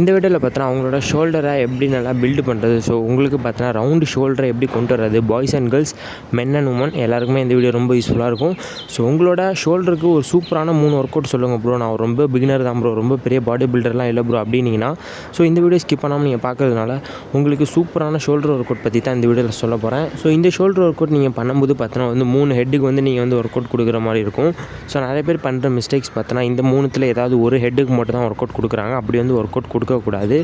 இந்த வீடியோவில் பார்த்தோன்னா அவங்களோட ஷோல்டரை எப்படி நல்லா பில்டு பண்ணுறது ஸோ உங்களுக்கு பார்த்தோன்னா ரவுண்டு ஷோல்டரை எப்படி கொண்டு வர்றது? Boys and girls men and women எல்லாருக்குமே இந்த வீடியோ ரொம்ப யூஸ்ஃபுல்லாக இருக்கும். ஸோ உங்களோட ஷோல்டருக்கு ஒரு சூப்பரான மூணு ஒர்க் அவுட் சொல்லுங்கள் ப்ரோ நான் ரொம்ப பிகினர் தான் ப்ரோ ரொம்ப பெரிய பாடி பில்டர்லாம் இல்லை ப்ரோ அப்படின்னீங்கன்னா. ஸோ இந்த வீடியோ ஸ்கிப் பண்ணாமல் நீங்கள் பார்க்கறதுனால உங்களுக்கு சூப்பரான ஷோல்டர் ஒர்க் அவுட் பற்றி தான் இந்த வீடியோவில் சொல்ல போகிறேன் ஸோ இந்த ஷோல்டர் ஒர்க் அவுட் நீங்கள் பண்ணும்போது பார்த்தோன்னா வந்து மூணு ஹெட்டுக்கு வந்து நீங்கள் வந்து ஒர்க் அவுட் கொடுக்குற மாதிரி இருக்கும். ஸோ நிறைய பேர் பண்ணுற மிஸ்டேக்ஸ் பார்த்தோன்னா இந்த மூணுத்தில் ஏதாவது ஒரு ஹெட்டுக்கு மட்டும் தான் ஒர்க் அவுட் கொடுக்குறாங்க. அப்படி வந்து ஒர்க் அவுட் கொடுக்கக்கூடாது.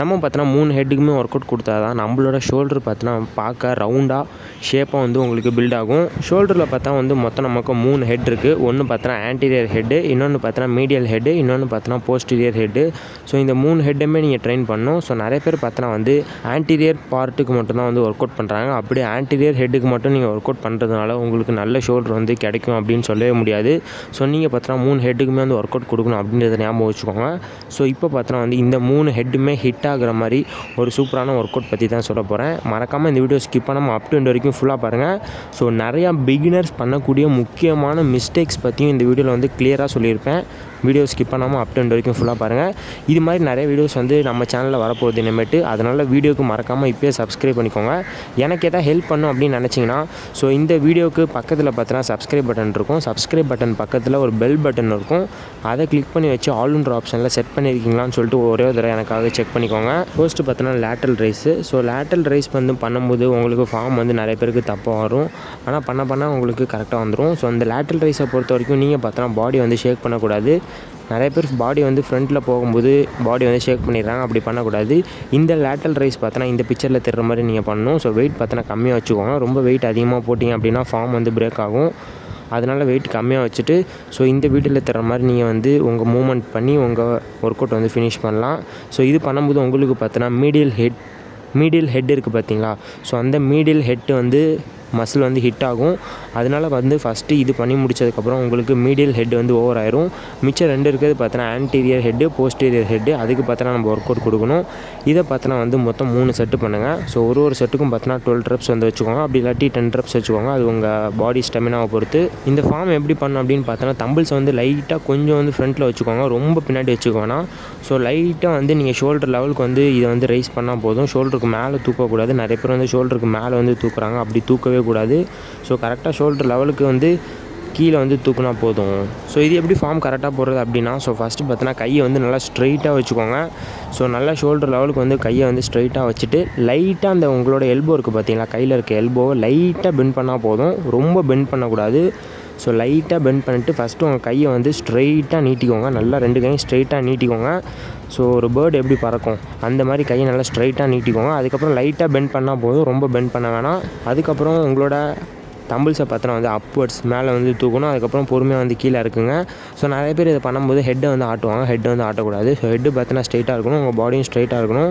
நம்ம பார்த்தோன்னா மூணு ஹெட்டுக்குமே ஒர்க் அவுட் கொடுத்தா தான் நம்மளோட ஷோல்டர் பார்த்தோன்னா பார்க்க ரவுண்டாக ஷேப்பாக வந்து உங்களுக்கு பில்ட் ஆகும். ஷோல்டரில் பார்த்தா வந்து மொத்தம் நமக்கு மூணு ஹெட் இருக்குது ஒன்று பார்த்தோன்னா ஆன்டீரியர் ஹெட்டு இன்னொன்று பார்த்தோன்னா மீடியல் ஹெட்டு இன்னொன்று பார்த்தோன்னா போஸ்டீரியர் ஹெட்டு ஸோ இந்த மூணு ஹெட்டுமே நீங்கள் ட்ரெயின் பண்ணணும். ஸோ நிறைய பேர் பார்த்தோன்னா வந்து ஆன்டீரியர் பார்ட்டுக்கு மட்டும்தான் வந்து ஒர்க் அவுட் பண்ணுறாங்க அப்படி ஆன்டீரியர் ஹெட்டுக்கு மட்டும் நீங்கள் ஒர்க் அவுட் பண்ணுறதுனால உங்களுக்கு நல்ல ஷோல்டர் வந்து கிடைக்கும் அப்படின்னு சொல்லவே முடியாது. ஸோ நீங்கள் பார்த்தோன்னா மூணு ஹெட்டுக்குமே வந்து ஒர்க் அவுட் கொடுக்கணும் அப்படின்றத ஞாபகம் வச்சுக்கோங்க. ஸோ இப்போ பார்த்தோன்னா வந்து இந்த மூணு ஹெட்டுமே ஹிட் ஆகிற மாதிரி ஒரு சூப்பரான ஒர்க் அவுட் பற்றி தான் சொல்ல போகிறேன் மறக்காமல் இந்த வீடியோ ஸ்கிப் பண்ணாமல் அப் டு end வரைக்கும் ஃபுல்லாக பாருங்கள் ஸோ நிறையா பிகினர்ஸ் பண்ணக்கூடிய முக்கியமான மிஸ்டேக்ஸ் பற்றியும் இந்த வீடியோவில் வந்து கிளியராக சொல்லியிருப்பேன். வீடியோ ஸ்கிப் பண்ணாமல் அப் வரைக்கும் ஃபுல்லாக பாருங்கள் இது மாதிரி நிறைய வீடியோஸ் வந்து நம்ம சேனலில் வரப்போகுது இனிமேட்டு. அதனால் வீடியோக்கு மறக்காமல் இப்போயே சப்ஸ்கிரைப் பண்ணிக்கோங்க. எனக்கு எதாவது ஹெல்ப் பண்ணும் அப்படின்னு நினச்சிங்கன்னா ஸோ இந்த வீடியோக்கு பக்கத்தில் பார்த்தீங்கன்னா சப்ஸ்கிரைப் பட்டன் இருக்கும். சப்ஸ்கிரைப் பட்டன் பக்கத்தில் ஒரு பெல் பட்டன் இருக்கும். அதை கிளிக் பண்ணி வச்சு ஆல்ன்ற ஆப்ஷனில் செட் பண்ணியிருக்கீங்களான்னு சொல்லிட்டு ஒரே ஒரு தடவை எனக்காக செக் பண்ணிக்கோங்க. ஃபர்ஸ்ட்டு பார்த்தோன்னா lateral raise so lateral raise வந்து பண்ணும்போது உங்களுக்கு ஃபார்ம் வந்து நிறைய பேருக்கு தப்பாக வரும். ஆனால் பண்ண பண்ண உங்களுக்கு கரெக்டாக வந்துடும் ஸோ அந்த லேட்டல் ரைஸை பொறுத்த வரைக்கும் நீங்கள் பார்த்தோன்னா பாடி வந்து ஷேக் பண்ணக்கூடாது. நிறைய பேர் பாடி வந்து ஃப்ரண்ட்டில் போகும்போது பாடி வந்து ஷேக் பண்ணிடுறாங்க. அப்படி பண்ணக்கூடாது. இந்த லேட்டல் ரைஸ் பார்த்தோன்னா இந்த பிக்சரில் தெரிகிற மாதிரி நீங்கள் பண்ணணும். ஸோ வெயிட் பார்த்தோன்னா கம்மியாக வச்சுக்கோங்க. ரொம்ப வெயிட் அதிகமாக போட்டிங்க அப்படின்னா ஃபார்ம் வந்து பிரேக் ஆகும். அதனால் வெயிட் கம்மியாக வச்சுட்டு ஸோ இந்த வீட்டில் தர மாதிரி நீங்கள் வந்து உங்கள் மூமெண்ட் பண்ணி உங்கள் ஒர்க் அவுட் வந்து ஃபினிஷ் பண்ணலாம். ஸோ இது பண்ணும்போது உங்களுக்கு பார்த்தோன்னா மீடியல் ஹெட் மீடியல் ஹெட் இருக்குது பார்த்தீங்களா? ஸோ அந்த மீடியல் ஹெட்டு வந்து மசில் வந்து ஹிட் ஆகும். அதனால் வந்து ஃபஸ்ட்டு இது பண்ணி முடிச்சதுக்கப்புறம் உங்களுக்கு மீடியல் ஹெட் வந்து ஓவர் ஆயிரும். மிச்சம் ரெண்டு இருக்கிறது பார்த்தோன்னா ஆன்டீரியர் ஹெட்டு போஸ்டீரியர் ஹெட்டு அதுக்கு பார்த்தோன்னா நம்ம ஒர்க் அவுட் கொடுக்கணும். இதை பார்த்தோன்னா வந்து மொத்தம் மூணு செட்டு பண்ணுங்கள் ஸோ ஒரு ஒரு செட்டுக்கும் பார்த்தோன்னா டுவெல் ட்ரப்ஸ் வந்து வச்சுக்கோங்க. அப்படி இல்லாட்டி டென் ட்ரப்ஸ் வச்சுக்கோங்க. அது உங்கள் பாடி ஸ்டெமினாவை பொறுத்து. இந்த ஃபார்ம் எப்படி பண்ணணும் அப்படின்னு பார்த்தோன்னா தம்பிள்ஸ் வந்து லைட்டாக கொஞ்சம் வந்து ஃப்ரண்ட்டில் வச்சுக்கோங்க. ரொம்ப பின்னாடி வச்சுக்கோனா ஸோ லைட்டாக வந்து நீங்கள் ஷோல்டர் லெவலுக்கு வந்து இதை வந்து ரைஸ் பண்ணால் போதும். ஷோல்டருக்கு மேலே தூக்கக்கூடாது. நிறைய பேர் வந்து ஷோல்டருக்கு மேலே வந்து தூக்குறாங்க. அப்படி தூக்கவே கூடாது ஸோ கரெக்டாக ஷோல்டர் லெவலுக்கு வந்து கீழே வந்து தூக்குனா போதும். ஸோ இது எப்படி ஃபார்ம் கரெக்டாக போடுறது அப்படின்னா ஸோ ஃபஸ்ட்டு பார்த்தோன்னா கையை வந்து நல்லா ஸ்ட்ரைட்டாக வச்சுக்கோங்க. ஸோ நல்லா ஷோல்டர் லெவலுக்கு வந்து கையை வந்து ஸ்ட்ரைட்டாக வச்சுட்டு லைட்டாக அந்த உங்களோட எல்போ இருக்குது பார்த்தீங்களா? கையில் இருக்க எல்போவை லைட்டாக பெண்ட் பண்ணால் போதும். ரொம்ப பெண்ட் பண்ணக்கூடாது. ஸோ லைட்டாக பெண்ட் பண்ணிட்டு ஃபஸ்ட்டு உங்கள் கையை வந்து ஸ்ட்ரைட்டாக நீட்டிக்கோங்க. நல்லா ரெண்டு கையும் ஸ்ட்ரைட்டாக நீட்டிக்கோங்க. ஸோ ஒரு பேர்டு எப்படி பறக்கும்? அந்த மாதிரி கையை நல்லா ஸ்ட்ரைட்டாக நீட்டிக்கோங்க. அதுக்கப்புறம் லைட்டாக பெண்ட் பண்ணால் போதும். ரொம்ப பெண்ட் பண்ண வேணாம். அதுக்கப்புறம் உங்களோட தம்பிள்ஸை பார்த்தோன்னா வந்து அப்வர்ட்ஸ் மேலே வந்து தூக்கணும். அதுக்கப்புறம் பொறுமையாக வந்து கீழே இருக்குங்க ஸோ நிறைய பேர் இதை பண்ணும்போது ஹெட்டை வந்து ஆட்டுவாங்க. ஹெட்டை வந்து ஆட்டக்கூடாது. ஸோ ஹெட்டு பார்த்தினா ஸ்ட்ரைட்டாக இருக்கணும். உங்கள் பாடியும் ஸ்ட்ரைட்டாக இருக்கணும்.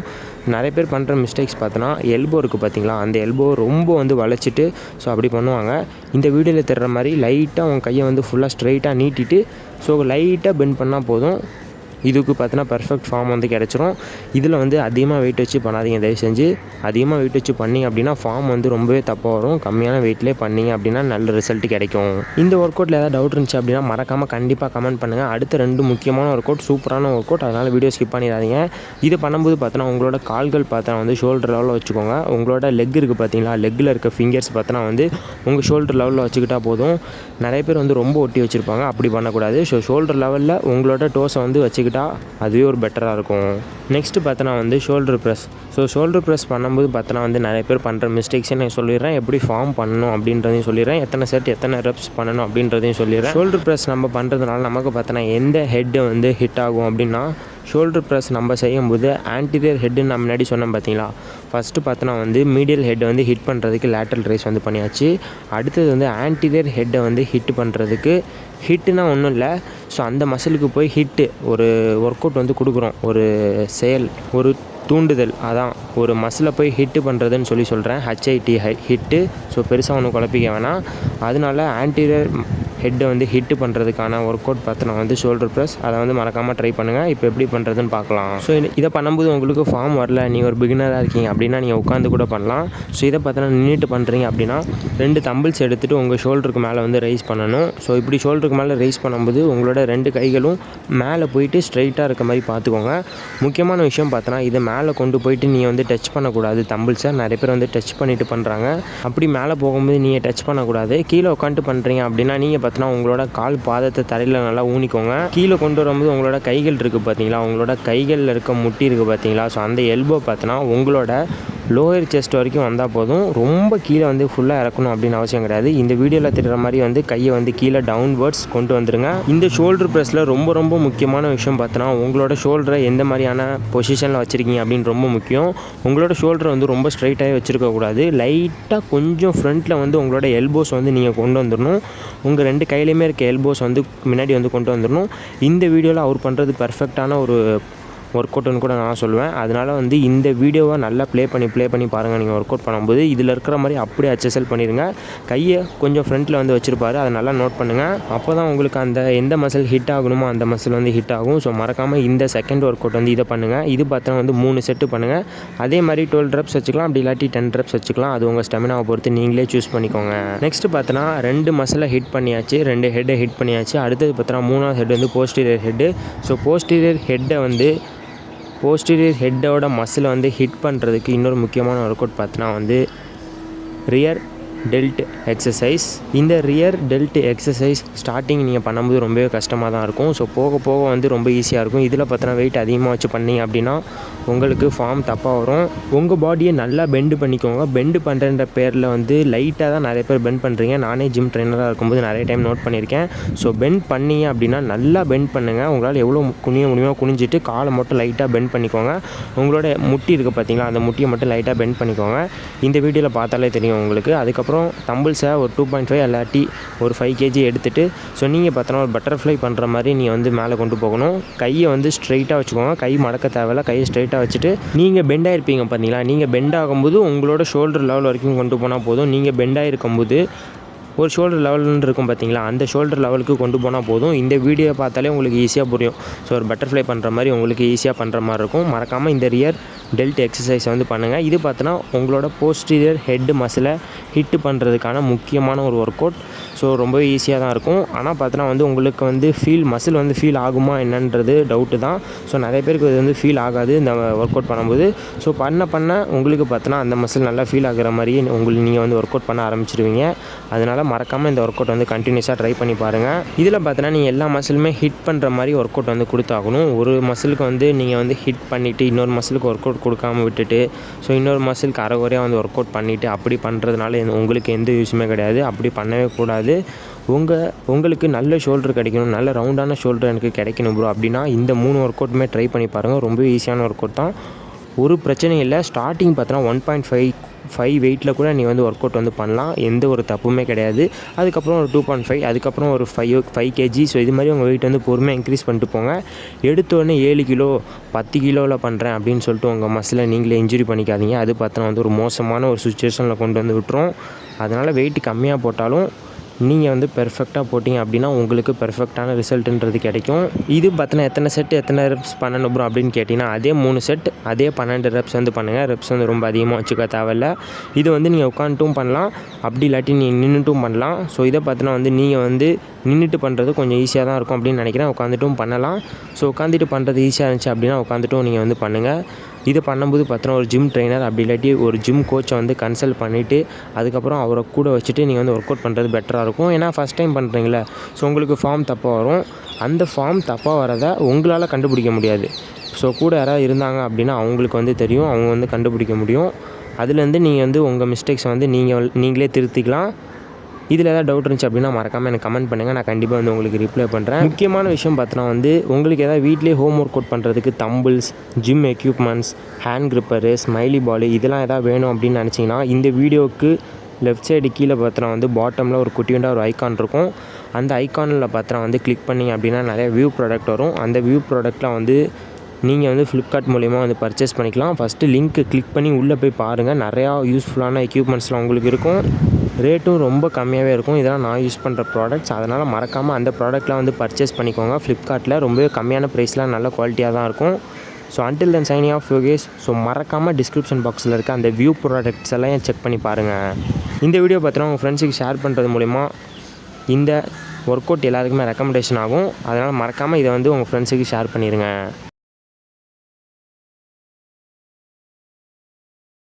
நிறைய பேர் பண்ணுற மிஸ்டேக்ஸ் பார்த்தோன்னா எல்போ இருக்குது பார்த்தீங்களா அந்த எல்போ ரொம்ப வந்து வளைச்சிட்டு ஸோ அப்படி பண்ணுவாங்க. இந்த வீடியோவில் தெரிற மாதிரி லைட்டாக உங்கள் கையை வந்து ஃபுல்லாக ஸ்ட்ரைட்டாக நீட்டிட்டு ஸோ லைட்டாக பெண்ட் பண்ணால் போதும். இதுக்கு பார்த்தீங்கன்னா பர்ஃபெக்ட் ஃபார்ம் வந்து கிடச்சிரும். இதில் வந்து அதிகமாக வெயிட் வச்சு பண்ணாதீங்க. தயவு செஞ்சு அதிகமாக வெயிட் வச்சு பண்ணிங்க அப்படின்னா ஃபார்ம் வந்து ரொம்பவே தப்பாக வரும். கம்மியான வெயிட்லேயே பண்ணிங்க அப்படின்னா நல்ல ரிசல்ட் கிடைக்கும். இந்த ஒர்க் அவுட்டில் ஏதாவது டவுட் இருந்துச்சு அப்படின்னா மறக்காமல் கண்டிப்பாக கமெண்ட் பண்ணுங்கள் அடுத்த ரெண்டு முக்கியமான ஒர்க் அவுட் சூப்பரான ஒர்க் அவுட் அதனால் வீடியோ ஸ்கிப் பண்ணிடாதீங்க. இது பண்ணும்போது பார்த்தோன்னா உங்களோட கால்கள் பார்த்தா வந்து ஷோல்டர் லெவலில் வச்சுக்கோங்க. உங்களோட லெக் இருக்குது பார்த்தீங்களா? லெக்கில் இருக்க ஃபிங்கர்ஸ் பார்த்தோன்னா வந்து உங்கள் ஷோல்டர் லெவலில் வச்சுக்கிட்டா போதும். நிறைய பேர் வந்து ரொம்ப ஒட்டி வச்சுருப்பாங்க. அப்படி பண்ணக்கூடாது. ஸோ ஷோல்டர் லெவலில் உங்களோட டோஸை வந்து வச்சுக்கிட்டு அதுவே ஒரு பெட்டராக இருக்கும். நெக்ஸ்ட்டு பார்த்தோன்னா வந்து shoulder press so shoulder press பண்ணும்போது பார்த்தோன்னா வந்து நிறைய பேர் பண்ணுற மிஸ்டேக்ஸை நான் சொல்லிடுறேன். எப்படி ஃபார்ம் பண்ணணும் அப்படின்றதையும் சொல்லிடுறேன். எத்தனை செட் எத்தனை ரெப்ஸ் பண்ணணும் அப்படின்றதையும் சொல்லிடுறேன். ஷோல்டர் ப்ரெஸ் நம்ம பண்ணுறதுனால நமக்கு பார்த்தோன்னா எந்த ஹெட்டு வந்து ஹிட் ஆகும் அப்படின்னா ஷோல்டர் ப்ரெஸ் நம்ம செய்யும்போது ஆன்டீரியர் ஹெட்டுன்னு நான் முன்னாடி சொன்னேன் பார்த்தீங்களா? ஃபஸ்ட்டு பார்த்தோன்னா வந்து மீடியல் ஹெட்டை வந்து ஹிட் பண்ணுறதுக்கு லேட்டல் ரைஸ் வந்து பண்ணியாச்சு. அடுத்தது வந்து ஆன்டீரியர் ஹெட்டை வந்து ஹிட் பண்ணுறதுக்கு ஹிட்டுனா ஒன்றும் இல்லை. ஸோ அந்த மசிலுக்கு போய் ஹிட்டு ஒரு ஒர்க் அவுட் வந்து கொடுக்குறோம். ஒரு செயல் ஒரு தூண்டுதல். அதான் ஒரு மசிலை போய் ஹிட்டு பண்ணுறதுன்னு சொல்லி சொல்கிறேன் ஹச்ஐடி ஹை ஹிட்டு ஸோ பெருசாக ஒன்றும் குழப்பிக்க வேணாம். அதனால ஆன்டீரியர் ஹெட்டை வந்து ஹிட் பண்ணுறதுக்கான ஒர்க் அவுட் பார்த்தோன்னா வந்து ஷோல்டர் ப்ரெஸ் அதை வந்து மறக்காமல் ட்ரை பண்ணுங்கள் இப்போ எப்படி பண்ணுறதுன்னு பார்க்கலாம். ஸோ இதை பண்ணும்போது உங்களுக்கு ஃபார்ம் வரல நீங்கள் ஒரு பிகினராக இருக்கீங்க அப்படின்னா நீங்கள் உட்காந்து கூட பண்ணலாம். ஸோ இதை பார்த்தோன்னா நின்றுட்டு பண்ணுறீங்க அப்படின்னா ரெண்டு தம்பிள்ஸ் எடுத்துகிட்டு உங்கள் ஷோல்டருக்கு மேலே வந்து ரைஸ் பண்ணணும். ஸோ இப்படி ஷோல்டருக்கு மேலே ரைஸ் பண்ணும்போது உங்களோட ரெண்டு கைகளும் மேலே போயிட்டு ஸ்ட்ரைட்டாக இருக்க மாதிரி பார்த்துக்கோங்க. முக்கியமான விஷயம் பார்த்தோன்னா இதை மேலே கொண்டு போயிட்டு நீ வந்து டச் பண்ணக்கூடாது. தம்பிள்ஸை நிறைய பேர் வந்து டச் பண்ணிவிட்டு பண்ணுறாங்க அப்படி மேலே போகும்போது நீங்கள் டச் பண்ணக்கூடாது. கீழே உட்காந்துட்டு பண்ணுறீங்க அப்படின்னா நீங்கள் பார்த்தீங்கன்னா உங்களோட கால் பாதத்தை தரையில் நல்லா ஊனிக்கோங்க. கீழே கொண்டு வரும்போது உங்களோட கைகள் இருக்குது பார்த்தீங்களா? உங்களோட கைகளில் இருக்க முட்டி இருக்குது பார்த்தீங்களா? ஸோ அந்த எல்போ பார்த்தோன்னா உங்களோட லோயர் செஸ்ட் வரைக்கும் வந்தால் போதும். ரொம்ப கீழே வந்து ஃபுல்லாக இறக்கணும் அப்படின்னு அவசியம் கிடையாது. இந்த வீடியோவில் திட்டுற மாதிரி வந்து கையை வந்து கீழே டவுன்வர்ட்ஸ் கொண்டு வந்துருங்க. இந்த ஷோல்டர் ப்ரெஸ்ஸில் ரொம்ப ரொம்ப முக்கியமான விஷயம் பார்த்தோன்னா உங்களோட ஷோல்டரை எந்த மாதிரியான பொசிஷனில் வச்சுருக்கீங்க அப்படின்னு ரொம்ப முக்கியம். உங்களோட ஷோல்டரை வந்து ரொம்ப ஸ்ட்ரைட்டாகவே வச்சுருக்கக்கூடாது லைட்டாக கொஞ்சம் ஃப்ரண்ட்டில் வந்து உங்களோட எல்போஸ் வந்து நீங்கள் கொண்டு வந்துடணும் உங்கள் ரெண்டு கையிலையுமே இருக்க எல்போஸ் வந்து முன்னாடி வந்து கொண்டு வந்துடணும் இந்த வீடியோவில் அவர் பண்ணுறது பர்ஃபெக்டான ஒரு ஒர்க் அவுட்னு கூட நான் சொல்லுவேன். அதனால் வந்து இந்த வீடியோவை நல்லா ப்ளே பண்ணி ப்ளே பண்ணி பாருங்கள் நீங்கள் ஒர்க் அவுட் பண்ணும்போது இதில் இருக்கிற மாதிரி அப்படியே அச்சசல் பண்ணிடுங்க கையை கொஞ்சம் ஃப்ரண்ட்டில் வந்து வச்சுருப்பாரு. அதை நல்லா நோட் பண்ணுங்கள் அப்போ தான் உங்களுக்கு அந்த எந்த மசில் ஹிட் ஆகணுமோ அந்த மசில் வந்து ஹிட் ஆகும். ஸோ மறக்காமல் இந்த செகண்ட் ஒர்க் அவுட் வந்து இதை பண்ணுங்கள் இது பார்த்தா வந்து மூணு செட்டு பண்ணுங்கள் அதே மாதிரி டுவெல் ட்ரப்ஸ் வச்சுக்கலாம். அப்படி இல்லாட்டி டென் ட்ரப்ஸ் வச்சுக்கலாம். அது உங்கள் ஸ்டெமினாவை பொறுத்து நீங்களே சூஸ் பண்ணிக்கோங்க. நெக்ஸ்ட் பார்த்தோன்னா ரெண்டு மசிலை ஹிட் பண்ணியாச்சு. ரெண்டு ஹெட்டை ஹிட் பண்ணியாச்சு. அடுத்தது பார்த்தோன்னா மூணாவது ஹெட் வந்து போஸ்டீரியர் ஹெட்டு ஸோ போஸ்டீரியர் ஹெட்டை வந்து போஸ்டீரியர் ஹெட்டோட மசிலை வந்து ஹிட் பண்ணுறதுக்கு இன்னொரு முக்கியமான ஒர்க் அவுட் பார்த்தோன்னா வந்து ரியர் டெல்ட் எக்ஸசைஸ். இந்த ரியர் டெல்ட் எக்ஸசைஸ் ஸ்டார்டிங் நீங்கள் பண்ணும்போது ரொம்பவே கஷ்டமாக தான் இருக்கும். ஸோ போக போக வந்து ரொம்ப ஈஸியாக இருக்கும். இதில் பார்த்தோன்னா வெயிட் அதிகமாக வச்சு பண்ணீங்க அப்படின்னா உங்களுக்கு ஃபார்ம் தப்பாக வரும். உங்கள் பாடியை நல்லா பெண்டு பண்ணிக்கோங்க. பெண்டு பண்ணுறன்ற பேரில் வந்து லைட்டாக தான் நிறைய பேர் பெண்ட் பண்ணுறீங்க நானே ஜிம் ட்ரைனராக இருக்கும்போது நிறைய டைம் நோட் பண்ணியிருக்கேன். ஸோ பெண்ட் பண்ணீங்க அப்படின்னா நல்லா பெண்ட் பண்ணுங்கள் உங்களால் எவ்வளோ குனிய முடியுமோ குனிஞ்சிட்டு காலை மட்டும் லைட்டாக பெண்ட் பண்ணிக்கோங்க. உங்களோட முட்டி இருக்குது பார்த்தீங்களா? அந்த முட்டியை மட்டும் லைட்டாக பெண்ட் பண்ணிக்கோங்க. இந்த வீடியோவில் பார்த்தாலே தெரியும் உங்களுக்கு. அதுக்கப்புறம் தம்பிள்ஸை ஒரு டூ பாயிண்ட் ஃபைவ் இல்லாட்டி ஒரு ஃபைவ் கேஜி எடுத்துகிட்டு ஸோ நீங்கள் பார்த்தோன்னா ஒரு பட்டர்ஃப்ளை பண்ணுற மாதிரி நீங்கள் வந்து மேலே கொண்டு போகணும். கையை வந்து ஸ்ட்ரைட்டாக வச்சுக்கோங்க. கை மடக்க தேவையில்ல. கையை ஸ்ட்ரைட்டாக வச்சுட்டு நீங்கள் பெண்டாக இருப்பீங்க பார்த்தீங்களா? நீங்கள் பெண்ட் ஆகும்போது உங்களோட ஷோல்டர் லெவல் வரைக்கும் கொண்டு போனால் போதும். நீங்கள் பெண்டாக இருக்கும்போது ஒரு ஷோல்டர் லெவல்னு இருக்கும் பார்த்தீங்களா அந்த ஷோல்டர் லெவலுக்கு கொண்டு போனால் போதும். இந்த வீடியோ பார்த்தாலே உங்களுக்கு ஈஸியாக புரியும். ஸோ ஒரு பட்டர்ஃப்ளை பண்ணுற மாதிரி உங்களுக்கு ஈஸியாக பண்ணுற மாதிரி இருக்கும். மறக்காமல் இந்த ரியர் டெல்ட் எக்ஸசைஸ் வந்து பண்ணுங்கள் இது பார்த்தோன்னா உங்களோட போஸ்டீரியர் ஹெட் மசிலை ஹிட்டு பண்ணுறதுக்கான முக்கியமான ஒரு ஒர்க் அவுட் ஸோ ரொம்ப ஈஸியாக தான் இருக்கும். ஆனால் பார்த்தோன்னா வந்து உங்களுக்கு வந்து ஃபீல் மசில் வந்து ஃபீல் ஆகுமா என்னன்றது டவுட்டு தான். ஸோ நிறைய பேருக்கு இது வந்து ஃபீல் ஆகாது இந்த ஒர்க் அவுட் பண்ணும்போது. ஸோ பண்ண பண்ண உங்களுக்கு பார்த்தோன்னா அந்த மசில் நல்லா ஃபீல் ஆகிற மாதிரி உங்களுக்கு நீங்கள் வந்து ஒர்க் அவுட் பண்ண ஆரம்பிச்சிருவீங்க. அதனால் மறக்காமல் இந்த ஒர்க் அவுட் வந்து கண்டினியூஸாக ட்ரை பண்ணி பாருங்கள் இதில் பார்த்தோன்னா நீங்கள் எல்லா மசிலுமே ஹிட் பண்ணுற மாதிரி ஒர்க் அவுட் வந்து கொடுத்தாகணும். ஒரு மசிலுக்கு வந்து நீங்கள் வந்து ஹிட் பண்ணிவிட்டு இன்னொரு மசிலுக்கு ஒர்க் அவுட் கொடுக்காம விட்டுட்டு ஸோ இன்னொரு மசிலுக்கு அரைகுறையாக வந்து ஒர்க் அவுட் பண்ணிவிட்டு அப்படி பண்ணுறதுனால உங்களுக்கு எந்த யூஸுமே கிடையாது. அப்படி பண்ணவே கூடாது. உங்கள் உங்களுக்கு நல்ல ஷோல்டர் கிடைக்கணும். நல்ல ரவுண்டான ஷோல்டர் எனக்கு கிடைக்கணும் ப்ரோ அப்படின்னா இந்த மூணு ஒர்க் அவுட்டுமே ட்ரை பண்ணி பாருங்கள் ரொம்ப ஈஸியான ஒர்க் அவுட் தான். ஒரு பிரச்சனையும் இல்லை. ஸ்டார்டிங் பார்த்தோன்னா ஒன் பாயிண்ட் ஃபைவ் ஃபைவ் வெயிட்டில் கூட நீ வந்து ஒர்க் அவுட் வந்து பண்ணலாம். எந்த ஒரு தப்புமே கிடையாது. அதுக்கப்புறம் ஒரு டூ பாயிண்ட் ஃபைவ் அதுக்கப்புறம் ஒரு ஃபைவ் ஃபைவ் கேஜி ஸோ இது மாதிரி உங்கள் வெயிட் வந்து பொறுமையாக இன்க்ரீஸ் பண்ணிட்டு போங்க. எடுத்த உடனே ஏழு கிலோ பத்து கிலோவில் பண்ணுறேன் அப்படின்னு சொல்லிட்டு உங்கள் மசிலை நீங்களே இன்ஜுரி பண்ணிக்காதீங்க. அது பார்த்தோன்னா வந்து ஒரு மோசமான ஒரு சுச்சுவேஷனில் கொண்டு வந்து விட்டுரும். அதனால் வெயிட் கம்மியாக போட்டாலும் நீங்கள் வந்து பெர்ஃபெக்டாக போட்டிங்க அப்படின்னா உங்களுக்கு பெர்ஃபெக்டான ரிசல்ட்டுன்றது கிடைக்கும். இது பார்த்தீங்கன்னா எத்தனை செட் எத்தனை ரெப்ஸ் பண்ணணும் ப்ரோ அப்படின்னு கேட்டிங்கன்னா அதே மூணு செட் அதே பன்னெண்டு ரெப்ஸ் வந்து பண்ணுங்கள் ரெப்ஸ் வந்து ரொம்ப அதிகமாக வச்சுக்க தேவையில்ல. இது வந்து நீங்கள் உட்காந்துட்டும் பண்ணலாம். அப்படி இல்லாட்டி நீங்கள் நின்றுட்டும் பண்ணலாம். ஸோ இதை பார்த்தீங்கன்னா வந்து நீங்கள் வந்து நின்றுட்டு பண்ணுறது கொஞ்சம் ஈஸியாக தான் இருக்கும் அப்படின்னு நினைக்கிறேன். உட்காந்துட்டும் பண்ணலாம். ஸோ உட்காந்துட்டு பண்ணுறது ஈஸியாக இருந்துச்சு அப்படின்னா உட்காந்துட்டும் நீங்கள் வந்து பண்ணுங்கள் இது பண்ணும்போது பார்த்தோன்னா ஒரு ஜிம் ட்ரைனர் அப்படி இல்லாட்டி ஒரு ஜிம் கோச்சை வந்து கன்சல்ட் பண்ணிவிட்டு அதுக்கப்புறம் அவரை கூட வச்சுட்டு நீங்கள் வந்து ஒர்க் அவுட் பண்ணுறது பெட்டராக இருக்கும். ஏன்னா ஃபஸ்ட் டைம் பண்ணுறீங்களே ஸோ உங்களுக்கு ஃபார்ம் தப்பாக வரும். அந்த ஃபார்ம் தப்பாக வரதை உங்களால் கண்டுபிடிக்க முடியாது. ஸோ கூட யாராவது இருந்தாங்க அப்படின்னா அவங்களுக்கு வந்து தெரியும். அவங்க வந்து கண்டுபிடிக்க முடியும். அதுலேருந்து நீங்கள் வந்து உங்கள் மிஸ்டேக்ஸை வந்து நீங்கள் நீங்களே திருத்திக்கலாம். இதில் ஏதாவது டவுட் இருந்துச்சு அப்படின்னா மறக்காமல் எனக்கு கமெண்ட் பண்ணுங்கள் நான் கண்டிப்பாக வந்து உங்களுக்கு ரிப்ளை பண்ணுறேன் முக்கியமான விஷயம் பார்த்தோன்னா வந்து உங்களுக்கு ஏதாவது வீட்டிலே ஹோம் ஒர்க் அவுட் பண்ணுறதுக்கு dumbbells gym equipments hand gripper smiley ball இதெல்லாம் ஏதாவது வேணும் அப்படின்னு நினச்சிங்கன்னா இந்த வீடியோவுக்கு லெஃப்ட் சைடு கீழே பார்த்தனா வந்து பாட்டமில் ஒரு குட்டியுண்டா ஒரு ஐக்கான் இருக்கும். அந்த ஐக்கானில் பார்த்தனா வந்து கிளிக் பண்ணிங்க அப்படின்னா நிறைய வியூ ப்ராடக்ட் வரும். அந்த வியூ ப்ராடக்ட்லாம் வந்து நீங்கள் வந்து ஃப்ளிப்கார்ட் மூலிமா வந்து பர்ச்சேஸ் பண்ணிக்கலாம். ஃபஸ்ட்டு லிங்க்கு கிளிக் பண்ணி உள்ளே போய் பாருங்கள் நிறையா யூஸ்ஃபுல்லான எக்யூப்மெண்ட்ஸ்லாம் உங்களுக்கு இருக்கும். ரேட்டும் ரொம்ப கம்மியாகவே இருக்கும். இதெல்லாம் நான் யூஸ் பண்ணுற ப்ராடக்ட்ஸ் அதனால் மறக்காமல் அந்த ப்ராடக்ட்லாம் வந்து பர்ச்சேஸ் பண்ணிக்கோங்க. ஃப்ளிப்கார்ட்டில் ரொம்பவே கம்மியான ப்ரைஸ்லாம் நல்ல குவாலிட்டியாக தான் இருக்கும். So until then signing off Yogesh so மறக்காமல் டிஸ்கிரிப்ஷன் பாக்ஸில் இருக்க அந்த வியூ ப்ராடக்ட்ஸ் எல்லாம் செக் பண்ணி பாருங்கள் இந்த வீடியோ பார்த்தீங்கன்னா உங்கள் ஃப்ரெண்ட்ஸுக்கு ஷேர் பண்ணுறது மூலிமா இந்த ஒர்க் அவுட் எல்லாருக்குமே ரெக்கமெண்டேஷன் ஆகும். அதனால் மறக்காமல் இதை வந்து உங்கள் ஃப்ரெண்ட்ஸுக்கு ஷேர் பண்ணிடுங்க